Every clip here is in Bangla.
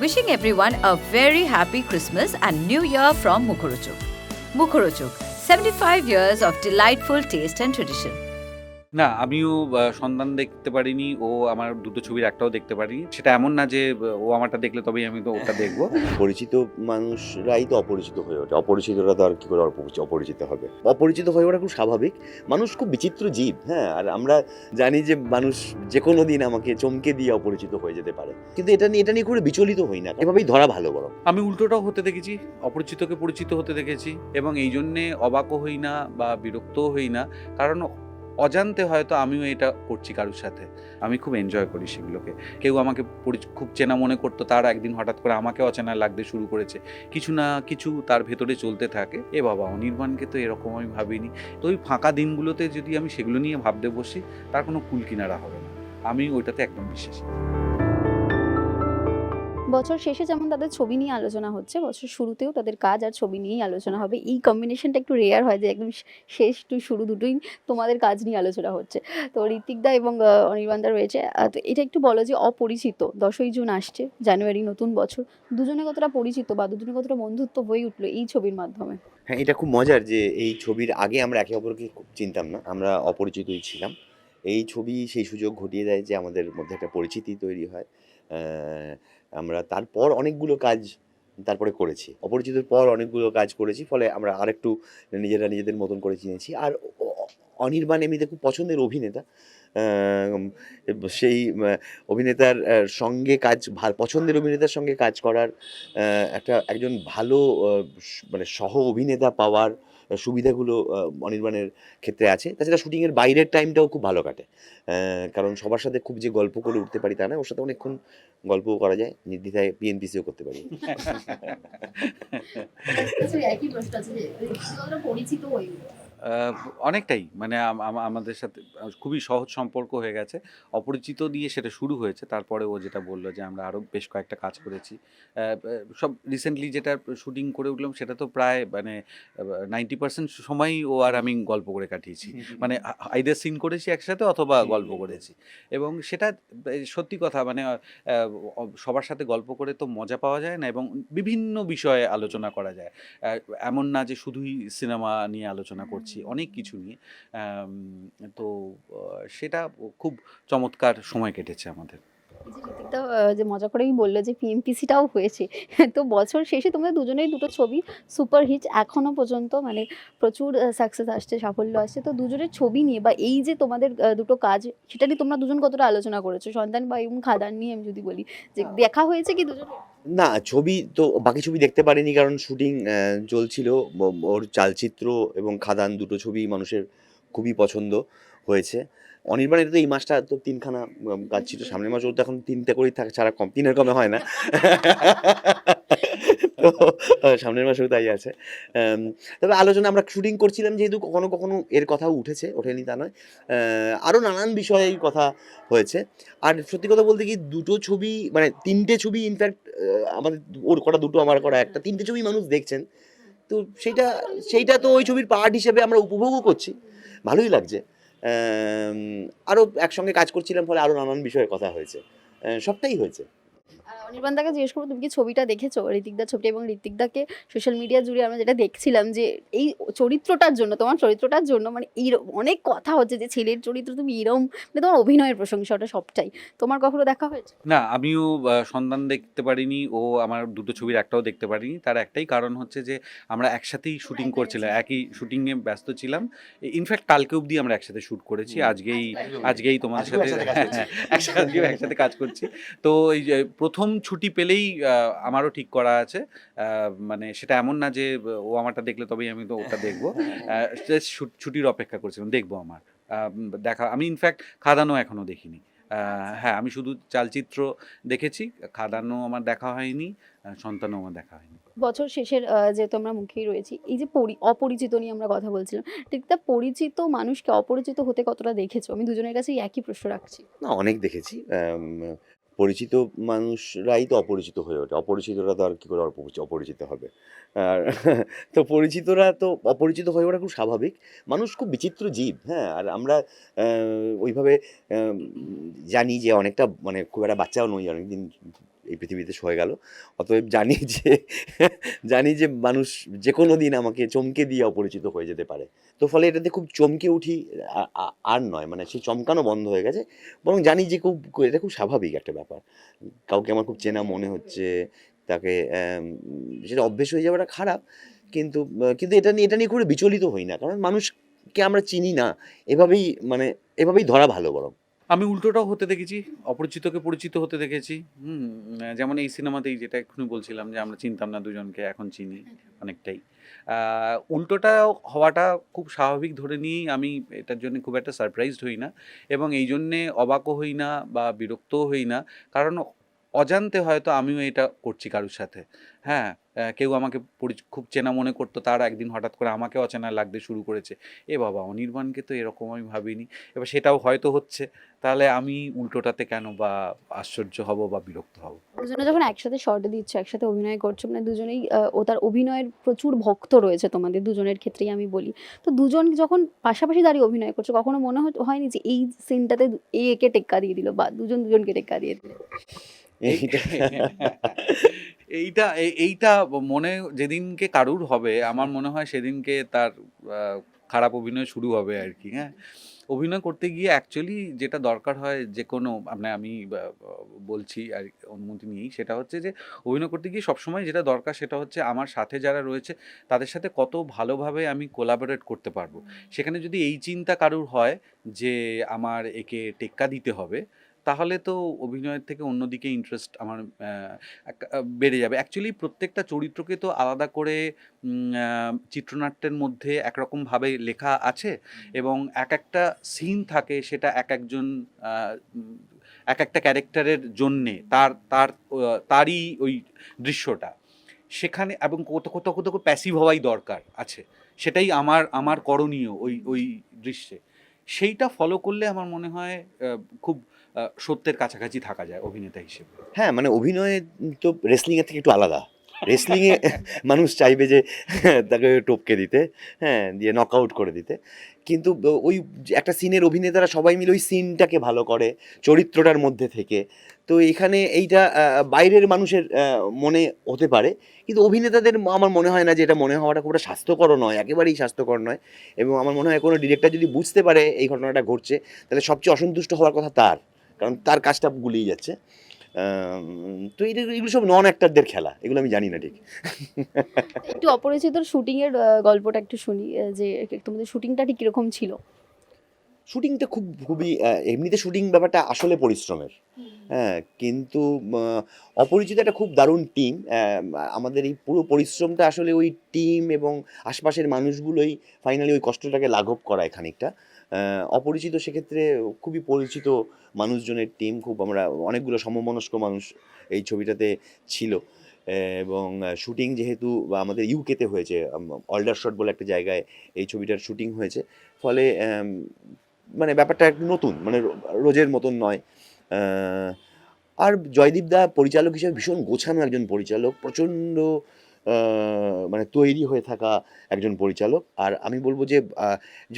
Wishing everyone a very happy Christmas and New Year from Mukhorochuk. Mukhorochuk, 75 years of delightful taste and tradition. না আমিও সন্ধান দেখতে পারিনি ও আমার দুটো ছবির একটাও দেখতে পারিনি। সেটা এমন না যে ও আমারটা দেখলে তবেই আমি তো ওটা দেখব। পরিচিত মানুষরাই তো অপরিচিত হয়ে ওঠে। অপরিচিতরা তো আর কি করে অপরিচিত- হবে? অপরিচিত হয়ে ওঠা খুব স্বাভাবিক। মানুষ খুব বিচিত্র জীব হ্যাঁ? আর আমরা জানি যে মানুষ যে কোনো দিন আমাকে চমকে দিয়ে অপরিচিত হয়ে যেতে পারে। কিন্তু এটা নিয়ে এটা নিয়ে করে বিচলিত হই না। এভাবেই ধরা ভালো বরং। আমি উল্টোটাও হতে দেখেছি। অপরিচিতকে পরিচিত হতে দেখেছি। এবং এই জন্যে অবাকও হই না বা বিরক্তও হই না। কারণ অজান্তে হয়তো আমিও এটা করছি কারোর সাথে। আমি খুব এনজয় করি সেগুলোকে। কেউ আমাকে খুব চেনা মনে করতো, তার একদিন হঠাৎ করে আমাকে অচেনা লাগতে শুরু করেছে। কিছু না কিছু তার ভেতরে চলতে থাকে। এ বাবা, অনির্বাণকে তো এরকম আমি ভাবিনি। তো ওই ফাঁকা দিনগুলোতে যদি আমি সেগুলো নিয়ে ভাবতে বসি, তার কোনো কুল কিনারা হবে না। আমি ওইটাতে একদম বিশ্বাসী। বছর শেষে যেমন তাদের ছবি নিয়ে আলোচনা হচ্ছে, বছর শুরুতেও তাদের কাজ আর ছবি নিয়েই আলোচনা হবে। এই কম্বিনেশনটা একটু রেয়ার হয় যে একদম শেষ টু শুরু দুটোই তোমাদের কাজ নিয়ে আলোচনা হচ্ছে। তো ঋত্বিকদা এবং অনির্বাণদা রয়েছে। তো এটা একটু বলো যে অপরিচিত, দশই জুন আসছে, জানুয়ারি নতুন বছর, দুজনে কতটা পরিচিত বা দুজনে কতটা বন্ধুত্ব হয়ে উঠল এই ছবির মাধ্যমে? হ্যাঁ এটা খুব মজার যে এই ছবির আগে আমরা একে অপরকে খুব চিনতাম না, আমরা অপরিচিতই ছিলাম। এই ছবি সেই সুযোগ ঘটিয়ে দেয় যে আমাদের মধ্যে একটা পরিচিতি তৈরি হয়। আমরা তারপর অনেকগুলো কাজ তারপরে করেছি। অপরিচিতর পর অনেকগুলো কাজ করেছি, ফলে আমরা আরেকটু নিজেরা নিজেদের মতন করে চিনেছি। আর অনির্বাণ এমনিতে খুব পছন্দের অভিনেতা। সেই অভিনেতার সঙ্গে কাজ পছন্দের অভিনেতার সঙ্গে কাজ করার একটা একজন ভালো মানে সহ অভিনেতা পাওয়ার সুবিধাগুলো অনির্বাণের ক্ষেত্রে আছে। তাছাড়া শুটিংয়ের বাইরের টাইমটাও খুব ভালো কাটে। কারণ সবার সাথে খুব যে গল্প করে উঠতে পারি তা না ওর সাথে অনেকক্ষণ গল্পও করা যায়। নির্দ্বিধায় পিএনপিসিও করতে পারি। একই প্রশ্ন আছে যে পরিচিত হয়ে অনেকটাই। মানে আম- আম- আমাদের সাথে খুবই সহজ সম্পর্ক হয়ে গেছে। অপরিচিত দিয়ে সেটা শুরু হয়েছে। তারপরে ও যেটা বলল যে আমরা আরও বেশ কয়েকটা কাজ করেছি। সব রিসেন্টলি যেটা শুটিং করে উঠলাম সেটা তো প্রায় মানে নাইনটি পার্সেন্ট সময়ই ও আর আমি গল্প করে কাটিয়েছি। মানে আইদার সিন করেছি একসাথে অথবা গল্প করেছি। এবং সেটা সত্যি কথা মানে সবার সাথে গল্প করে তো মজা পাওয়া যায় না এবং বিভিন্ন বিষয়ে আলোচনা করা যায়। এমন না যে শুধুই সিনেমা নিয়ে আলোচনা করছি। অনেক কিছু নিয়ে। তো সেটা খুব চমৎকার সময় কেটেছে আমাদের। যে মজা করেই বলল যে পিএমপিসিটাও হয়েছে। তো বছর শেষে তোমরা দুজনেই দুটো ছবি সুপার হিট এখনও পর্যন্ত মানে প্রচুর সাকসেস আসছে সাফল্য আসছে। তো দুজনের ছবি নিয়ে বা এই যে তোমাদের দুটো কাজ সেটা নিয়ে তোমরা দুজন কতটা আলোচনা করেছ? সন্তান বা এবং খাদান নিয়ে আমি যদি বলি যে দেখা হয়েছে কি দুজন না, ছবি তো বাকি ছবি দেখতে পারিনি কারণ শুটিং চলছিল। ওর চালচিত্র এবং খাদান দুটো ছবি মানুষের খুবই পছন্দ হয়েছে। অনির্বাণ, এটা তো এই মাসটা তো তিনখানা কাজ ছিল। সামনের মাস ওর তো এখন তিনটে করেই থাকে ছাড়া কম, তিনের কমে হয় না। সামনের মাসেও তাই আছে। তবে আলোচনা আমরা শুটিং করছিলাম যেহেতু কখনো কখনো এর কথাও উঠেছে, ওঠেনি তা নয়। আরও নানান বিষয়ে এই কথা হয়েছে। আর সত্যি কথা বলতে কি দুটো ছবি মানে তিনটে ছবি ইনফ্যাক্ট আমাদের ওর করা দুটো, আমার করা একটা তিনটে ছবি মানুষ দেখছেন। তো সেইটা সেইটা তো ওই ছবির পার্ট হিসেবে আমরা উপভোগও করছি। ভালোই লাগছে। আরও একসঙ্গে কাজ করছিলাম ফলে আরও নানান বিষয়ে কথা হয়েছে। সবটাই হয়েছে। অনির্বাণদাকে জিজ্ঞেস করব তুমি কি ছবিটা দেখেছ? ঋতিকদার ছবিটা এবং ঋতিকদাকে সোশ্যাল মিডিয়া জুড়ে আমরা যেটা দেখছিলাম যে এই চরিত্রটার জন্য তোমার চরিত্রটার জন্য মানে এই অনেক কথা হচ্ছে যে ছেলের চরিত্র তুমি এরম মানে তোমার অভিনয়ের প্রশংসা ওটা সবটাই। তোমার কখনো দেখা হয়েছে? না আমিও সন্ধান দেখতে পারিনি ও আমার দুটো ছবির একটাও দেখতে পারিনি। তার একটাই কারণ হচ্ছে যে আমরা একসাথেই শুটিং করছিলাম একই শুটিংয়ে ব্যস্ত ছিলাম। ইনফ্যাক্ট কালকে অবধি আমরা একসাথে শ্যুট করেছি আজকেই আজকেই তোমার সাথে একসাথে কাজ করছি। একসাথে একসাথে কাজ করছি। তো এই যে প্রথম ছুটি পেলেই আমারও ঠিক করা আছে। মানে সেটা এমন না যে ও আমারটা দেখলে তবেই আমি তো ওটা দেখব। ছুটির অপেক্ষা করছিলাম দেখব আমার। দেখা আমি ইনফ্যাক্ট খাদানো এখনও দেখিনি। হ্যাঁ আমি শুধু চালচিত্র দেখেছি খাদানো আমার দেখা হয়নি সন্তানও আমার দেখা হয়নি। বছর শেষের যেহেতু আমরা মুখেই রয়েছি এই যে পরি- অপরিচিত নিয়ে আমরা কথা বলছিলাম ঠিক তা পরিচিত মানুষকে অপরিচিত হতে কতটা দেখেছ? আমি দুজনের কাছেই একই প্রশ্ন রাখছি। না অনেক দেখেছি পরিচিত মানুষরাই তো অপরিচিত হয়ে ওঠে। অপরিচিতরা তো আর কী করে অপরিচিত হবে? আর তো পরিচিতরা তো অপরিচিত হয়ে ওঠা খুব স্বাভাবিক। মানুষ খুব বিচিত্র জীব হ্যাঁ? আর আমরা ওইভাবে জানি যে অনেকটা মানে খুব একটা বাচ্চাও নই, অনেকদিন এই পৃথিবীতে সয়ে গেল। অতএব জানি যে জানি যে মানুষ যে কোনো দিন আমাকে চমকে দিয়ে অপরিচিত হয়ে যেতে পারে। তো ফলে এটাতে খুব চমকে উঠি আর নয় মানে সেই চমকানো বন্ধ হয়ে গেছে। বরং জানি যে খুব, এটা খুব স্বাভাবিক একটা ব্যাপার। কাউকে আমার খুব চেনা মনে হচ্ছে, তাকে সেটা অভ্যেস হয়ে যাওয়াটা খারাপ, কিন্তু কিন্তু এটা নিয়ে এটা নিয়ে খুব বিচলিত হই না। কারণ মানুষকে আমরা চিনি না। এভাবেই মানে এভাবেই ধরা ভালো বরং। আমি উল্টোটাও হতে দেখেছি, অপরিচিতকে পরিচিত হতে দেখেছি। হুম যেমন এই সিনেমাতেই যেটা এক্ষুনি বলছিলাম যে আমরা চিনতাম না দুজনকে, এখন চিনি অনেকটাই। উল্টোটা হওয়াটা খুব স্বাভাবিক ধরে নিয়েই আমি এটার জন্য খুব একটা সারপ্রাইজড হই না এবং এই জন্যে অবাকও হই না বা বিরক্তও হই না। কারণ অজান্তে হয়তো আমিও এটা করছি কারোর সাথে। হ্যাঁ কেউ আমাকে খুব চেনা মনে করতো, তার একদিন হঠাৎ করে আমাকে অচেনা লাগতে শুরু করেছে। এ বাবা, অনির্বাণকে তো এরকম আমি ভাবিনি। এবার সেটাও হয়তো হচ্ছে। তাহলে আমি উল্টোটাতে কেন বা আশ্চর্য হব বা বিরক্ত হব? দুজনে যখন একসাথে শর্ট দিচ্ছ, একসাথে অভিনয় করছ মানে দুজনেই ও তার অভিনয়ের প্রচুর ভক্ত রয়েছে তোমাদের, দুজনের ক্ষেত্রেই আমি বলি। তো দুজন যখন পাশাপাশি দাঁড়িয়ে অভিনয় করছ, কখনো মনে হয়- হয়নি যে এই সিনটাতে এ একে টেক্কা দিয়ে দিল বা দুজন দুজনকে টেক্কা দিয়ে দিল। এইটা এইটা মনে যেদিনকে কারুর হবে আমার মনে হয় সেদিনকে তার খারাপ অভিনয় শুরু হবে আর কি হ্যাঁ? অভিনয় করতে গিয়ে অ্যাকচুয়ালি যেটা দরকার হয় যে কোনো মানে আমি বলছি আর অনুমতি নিয়েই সেটা হচ্ছে যে অভিনয় করতে গিয়ে সবসময় যেটা দরকার সেটা হচ্ছে আমার সাথে যারা রয়েছে তাদের সাথে কত ভালোভাবে আমি কোলাবোরেট করতে পারব। সেখানে যদি এই চিন্তা কারুর হয় যে আমার একে টেক্কা দিতে হবে তাহলে তো অভিনয়ের থেকে অন্যদিকে ইন্টারেস্ট আমার বেড়ে যাবে। অ্যাকচুয়ালি প্রত্যেকটা চরিত্রকে তো আলাদা করে চিত্রনাট্যের মধ্যে একরকমভাবে লেখা আছে এবং এক একটা সিন থাকে সেটা এক একজন এক একটা ক্যারেক্টারের জন্যে তার তার তারই ওই দৃশ্যটা। সেখানে এবং কত কত কত প্যাসিভ হওয়াই দরকার আছে। সেটাই আমার আমার করণীয় ওই ওই দৃশ্যে। সেইটা ফলো করলে আমার মনে হয় খুব সত্যের কাছাকাছি থাকা যায় অভিনেতা হিসেবে। হ্যাঁ মানে অভিনয় তো রেসলিংয়ের থেকে একটু আলাদা। রেসলিংয়ে মানুষ চাইবে যে তাকে টপকে দিতে হ্যাঁ দিয়ে নক আউট করে দিতে। কিন্তু ওই একটা সিনের অভিনেতারা সবাই মিলে ওই সিনটাকে ভালো করে, চরিত্রটার মধ্যে থেকে। তো এখানে এইটা বাইরের মানুষের মনে হতে পারে। কিন্তু অভিনেতাদের আমার মনে হয় না যে এটা মনে হওয়াটা খুব একটা স্বাস্থ্যকর নয়, একেবারেই স্বাস্থ্যকর নয়। এবং আমার মনে হয় কোনো ডিরেক্টর যদি বুঝতে পারে এই ঘটনাটা ঘটছে, তাহলে সবচেয়ে অসন্তুষ্ট হওয়ার কথা তার। কারণ তার কাজটা গুলিয়ে যাচ্ছে। তো এটা এগুলো সব নন অ্যাক্টারদের খেলা এগুলো আমি জানি না ঠিক। একটু অপরিচিতর শুটিং এর গল্পটা একটু শুনি যে তোমাদের শুটিংটা ঠিক কীরকম ছিল? শুটিংটা খুব খুবই এমনিতে শুটিং ব্যাপারটা আসলে পরিশ্রমের। হ্যাঁ কিন্তু অপরিচিত একটা খুব দারুণ টিম আমাদের এই পুরো পরিশ্রমটা আসলে ওই টিম এবং আশপাশের মানুষগুলোই ফাইনালি ওই কষ্টটাকে লাঘব করায় খানিকটা। অপরিচিত সেক্ষেত্রে খুবই পরিচিত মানুষজনের টিম খুব আমরা অনেকগুলো সমমনস্ক মানুষ এই ছবিটাতে ছিল। এবং শুটিং যেহেতু আমাদের ইউকেতে হয়েছে অল্ডারশট বলে একটা জায়গায় এই ছবিটার শুটিং হয়েছে। ফলে মানে ব্যাপারটা একটু নতুন মানে রোজের মতন নয়। আর জয়দীপ দা পরিচালক হিসেবে ভীষণ গোছানো একজন পরিচালক, প্রচণ্ড মানে তৈরি হয়ে থাকা একজন পরিচালক। আর আমি বলব যে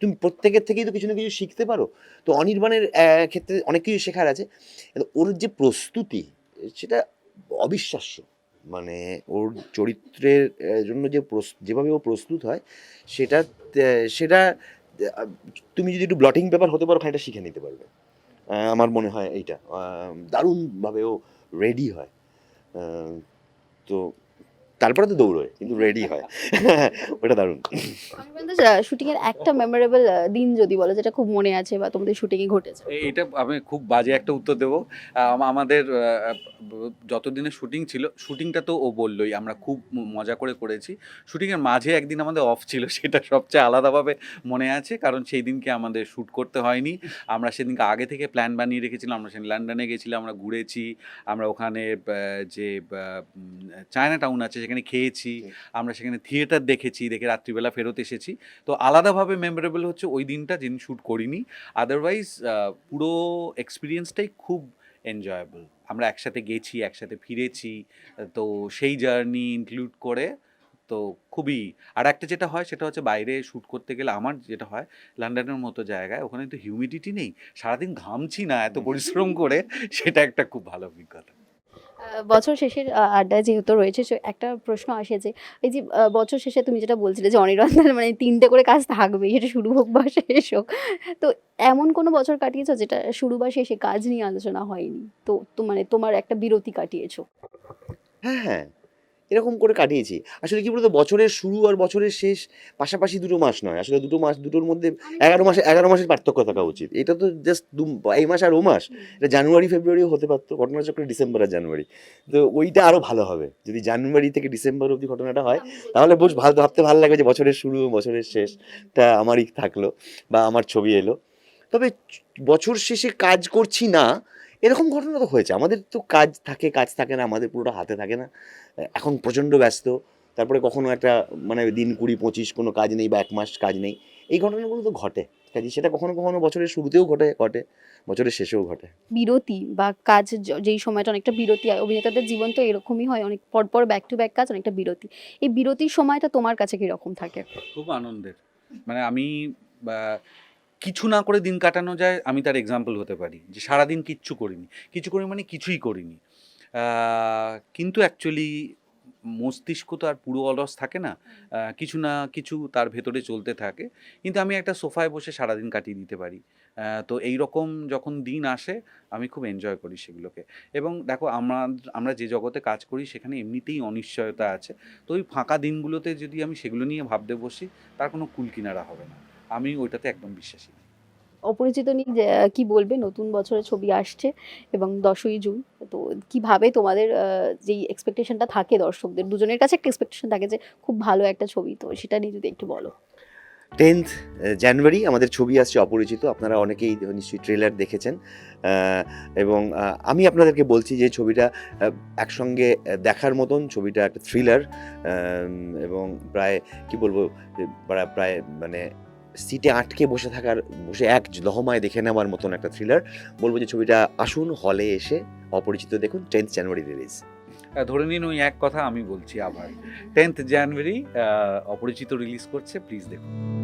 তুমি প্রত্যেকের থেকেই তো কিছু না কিছু শিখতে পারো। তো অনির্বাণের ক্ষেত্রে অনেক কিছু শেখার আছে। ওর যে প্রস্তুতি, সেটা অবিশ্বাস্য। মানে ওর চরিত্রের জন্য যে যেভাবে ও প্রস্তুত হয়, সেটা সেটা তুমি যদি একটু ব্লটিং পেপার হতে পারো, খানিকটা শিখে নিতে পারবে। আমার মনে হয় এইটা। দারুণভাবে ও রেডি হয়। তো তারপরে তো দৌড়োয় কিন্তু রেডি হয়। ওটা দারুণ। শুটিং এর একটা মেমোরেবল দিন যদি বলো যেটা খুব মনে আছে বা তোমাদের শুটিং এ ঘটেছে এটা আমি খুব বাজে একটা উত্তর দেবো। আমাদের যতদিনের শুটিং ছিল শুটিংটা তো ও বললোই আমরা খুব মজা করে করেছি। শুটিংয়ের মাঝে একদিন আমাদের অফ ছিল সেটা সবচেয়ে আলাদাভাবে মনে আছে কারণ সেই দিনকে আমাদের শ্যুট করতে হয়নি। আমরা সেদিনকে আগে থেকে প্ল্যান বানিয়ে রেখেছিলাম আমরা সেদিন লন্ডনে গেছিলাম আমরা ঘুরেছি আমরা ওখানে যে চায়না টাউন আছে সেখানে খেয়েছি আমরা সেখানে থিয়েটার দেখেছি দেখে রাত্রিবেলা ফেরত এসেছি। তো আলাদাভাবে মেমোরেবল হচ্ছে ওই দিনটা যিনি শ্যুট করিনি। আদারওয়াইজ পুরো এক্সপিরিয়েন্সটাই খুব এনজয়েবল আমরা একসাথে গেছি একসাথে ফিরেছি তো সেই জার্নি ইনক্লুড করে তো খুবই আর একটা যেটা হয় সেটা হচ্ছে বাইরে শ্যুট করতে গেলে আমার যেটা হয় লন্ডনের মতো জায়গায় ওখানে তো হিউমিডিটি নেই সারাদিন ঘামছি না এত পরিশ্রম করে সেটা একটা খুব ভালো অভিজ্ঞতা। বছর শেষের আড্ডায় যেহেতু রয়েছে একটা প্রশ্ন আসে যে, এই যে বছর শেষে তুমি যেটা বলছিলে যে অনিরন্দার মানে তিনটে করে কাজ থাকবে, সেটা শুরু হোক বা শেষ হোক, তো এমন কোনো বছর কাটিয়েছো যেটা শুরু বা শেষে কাজ নিয়ে আলোচনা হয়নি? তো মানে তোমার একটা বিরতি কাটিয়েছো। হ্যাঁ হ্যাঁ। এরকম করে কাটিয়েছি। আসলে কি বলতো বছরের শুরু আর বছরের শেষ পাশাপাশি দুটো মাস নয়। আসলে দুটো মাস দুটোর মধ্যে এগারো মাসে এগারো মাসের পার্থক্য থাকা উচিত। এটা তো জাস্ট দু এই মাস আর ও মাস। এটা জানুয়ারি ফেব্রুয়ারিও হতে পারতো ঘটনাচক্রে ডিসেম্বর আর জানুয়ারি। তো ওইটা আরও ভালো হবে। যদি জানুয়ারি থেকে ডিসেম্বর অবধি ঘটনাটা হয় তাহলে বেশ ভালো ভাবতে ভালো লাগে যে বছরের শুরু বছরের শেষটা আমারই থাকল বা আমার ছবি এলো। তবে বছর শেষে কাজ করছি না এরকম ঘটনা তো হয়েছে। আমাদের তো কাজ থাকে কাজ থাকে না আমাদের পুরোটা হাতে থাকে না। এখন প্রচণ্ড ব্যস্ত তারপরে কখনো একটা মানে দিন কুড়ি পঁচিশ কোনো কাজ নেই বা এক মাস কাজ নেই। এই ঘটনাগুলো তো ঘটে কাজে সেটা কখনো কখনো বছরের শুরুতেও ঘটে ঘটে বছরের শেষেও ঘটে। বিরতি বা কাজ যেই সময়টা অনেকটা বিরতি হয় অভিনেতাদের জীবন তো এরকমই হয় অনেক পর পর ব্যাক টু ব্যাক কাজ অনেকটা বিরতি। এই বিরতির সময়টা তোমার কাছে কীরকম থাকে? খুব আনন্দের। মানে আমি কিছু না করে দিন কাটানো যায় আমি তার এক্সাম্পল হতে পারি। যে সারাদিন কিচ্ছু করিনি। কিছু করি মানে কিছুই করিনি। কিন্তু অ্যাকচুয়ালি মস্তিষ্ক তো আর পুরো অলস থাকে না। কিছু না কিছু তার ভেতরে চলতে থাকে। কিন্তু আমি একটা সোফায় বসে সারাদিন কাটিয়ে দিতে পারি। তো এই রকম যখন দিন আসে আমি খুব এনজয় করি সেগুলোকে। এবং দেখো আমরা আমরা যে জগতে কাজ করি সেখানে এমনিতেই অনিশ্চয়তা আছে। তো ওই ফাঁকা দিনগুলোতে যদি আমি সেগুলো নিয়ে ভাবতে বসি তার কোনো কুল কিনারা হবে না। আমি ওইটাতে একদম বিশ্বাসী অপরিচিত নিয়ে কি বলবে? নতুন বছরের ছবি আসছে এবং দশই জুন। তো কীভাবে তোমাদের যেই এক্সপেকটেশনটা থাকে দর্শকদের দুজনের কাছে একটা এক্সপেকটেশন থাকে যে খুব ভালো একটা ছবি। তো সেটা নিয়ে যদি একটু বলো। টেন্থ জানুয়ারি আমাদের ছবি আসছে অপরিচিত। আপনারা অনেকেই নিশ্চয়ই ট্রেলার দেখেছেন। এবং আমি আপনাদেরকে বলছি যে ছবিটা একসঙ্গে দেখার মতন ছবিটা একটা থ্রিলার এবং প্রায় কি বলব প্রায় প্রায় মানে সিটে আটকে বসে থাকার, বসে এক লহমায় দেখে নেওয়ার মতন একটা থ্রিলার বলব যে ছবিটা আসুন হলে এসে অপরিচিত দেখুন টেন্থ জানুয়ারি রিলিজ ধরে নিন ওই এক কথা আমি বলছি আবার। টেন্থ জানুয়ারি অপরিচিত রিলিজ করছে প্লিজ দেখুন।